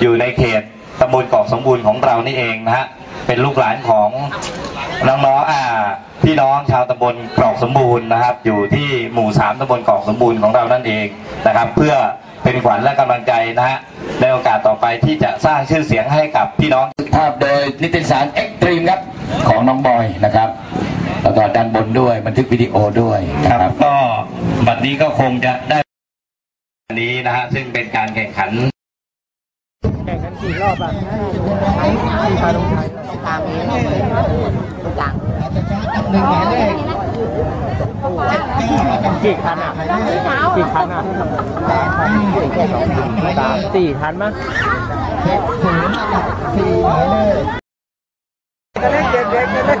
อยู่ในเขตตำบลเกาะสมบูรณ์ของเรานี่เองนะฮะเป็นลูกหลานของน้องๆอ่าพี่น้องชาวตำบลเกาะสมบูรณ์นะครับ อยู่ที่หมู่สามตำบลเกาะสมบูรณ์ของเรานั่นเองนะครับ เพื่อเป็นขวัญและกำลังใจนะฮะในโอกาสต่อไปที่จะสร้างชื่อเสียงให้กับพี่น้องภาพโดยนิติสารเอ็กตรีมครับของน้องบอยนะครับแล้วก็ด้านบนด้วยบันทึกวิดีโอด้วยคนะรับครับก็บัดนี้ก็คงจะได้อันนี้นะฮะซึ่งเป็นการแข่งขันแข่งกันกี่ รอบอ่ใช่ยลงชายตรงกลางนี้ตรงกลางหนึ่งแหวนเลยสี่คันอะสี่คันอะสี่คันมั้ยสี่แหวนเลยเด็กเด็กเด็กเด็ก